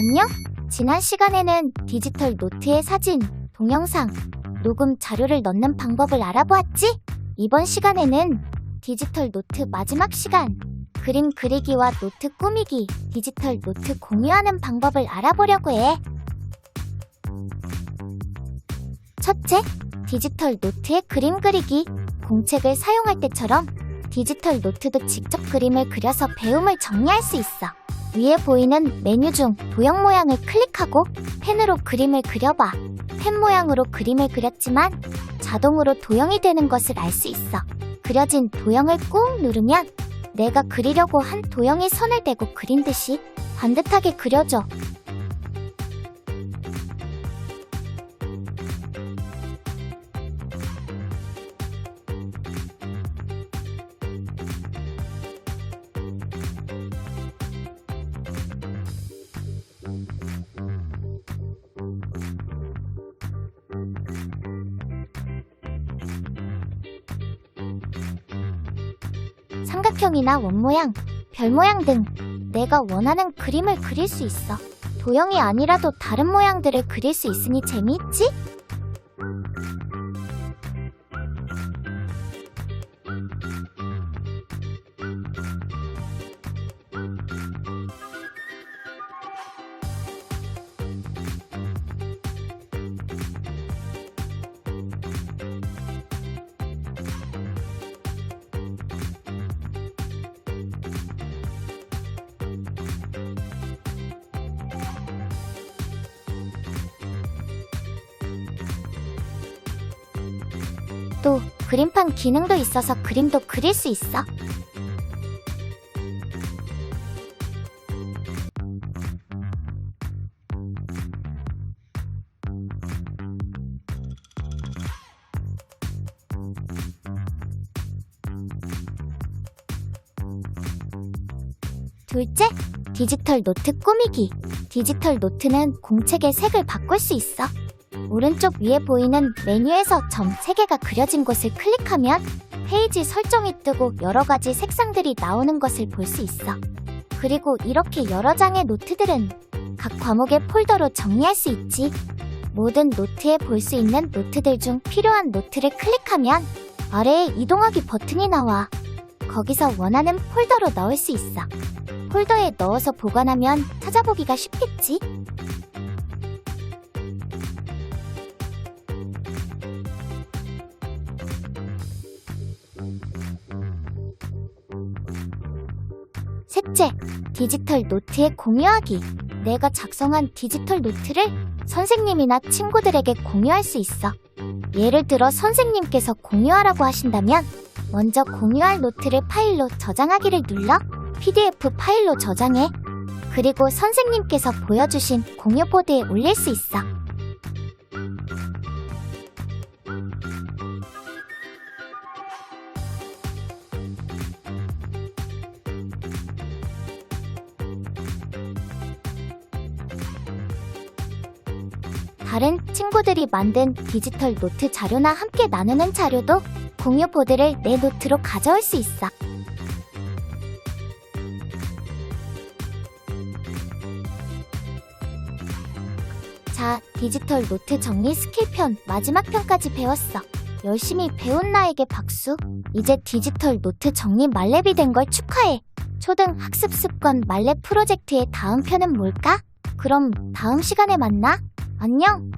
안녕? 지난 시간에는 디지털 노트에 사진, 동영상, 녹음 자료를 넣는 방법을 알아보았지? 이번 시간에는 디지털 노트 마지막 시간, 그림 그리기와 노트 꾸미기, 디지털 노트 공유하는 방법을 알아보려고 해. 첫째, 디지털 노트에 그림 그리기. 공책을 사용할 때처럼 디지털 노트도 직접 그림을 그려서 배움을 정리할 수 있어. 위에 보이는 메뉴 중 도형 모양을 클릭하고 펜으로 그림을 그려봐. 펜 모양으로 그림을 그렸지만 자동으로 도형이 되는 것을 알 수 있어. 그려진 도형을 꾹 누르면 내가 그리려고 한 도형이 선을 대고 그린 듯이 반듯하게 그려줘. 삼각형이나 원 모양, 별 모양 등 내가 원하는 그림을 그릴 수 있어. 도형이 아니라도 다른 모양들을 그릴 수 있으니 재미있지? 또 그림판 기능도 있어서 그림도 그릴 수 있어. 둘째, 디지털 노트 꾸미기. 디지털 노트는 공책의 색을 바꿀 수 있어. 오른쪽 위에 보이는 메뉴에서 점 3개가 그려진 곳을 클릭하면 페이지 설정이 뜨고 여러 가지 색상들이 나오는 것을 볼 수 있어. 그리고 이렇게 여러 장의 노트들은 각 과목의 폴더로 정리할 수 있지. 모든 노트에 볼 수 있는 노트들 중 필요한 노트를 클릭하면 아래에 이동하기 버튼이 나와. 거기서 원하는 폴더로 넣을 수 있어. 폴더에 넣어서 보관하면 찾아보기가 쉽겠지? 셋째, 디지털 노트에 공유하기. 내가 작성한 디지털 노트를 선생님이나 친구들에게 공유할 수 있어. 예를 들어 선생님께서 공유하라고 하신다면 먼저 공유할 노트를 파일로 저장하기를 눌러 PDF 파일로 저장해. 그리고 선생님께서 보여주신 공유 보드에 올릴 수 있어. 다른 친구들이 만든 디지털 노트 자료나 함께 나누는 자료도 공유 보드를 내 노트로 가져올 수 있어. 자, 디지털 노트 정리 스킬 편 마지막 편까지 배웠어. 열심히 배운 나에게 박수. 이제 디지털 노트 정리 말렙이 된 걸 축하해. 초등 학습 습관 말렙 프로젝트의 다음 편은 뭘까? 그럼 다음 시간에 만나. 안녕!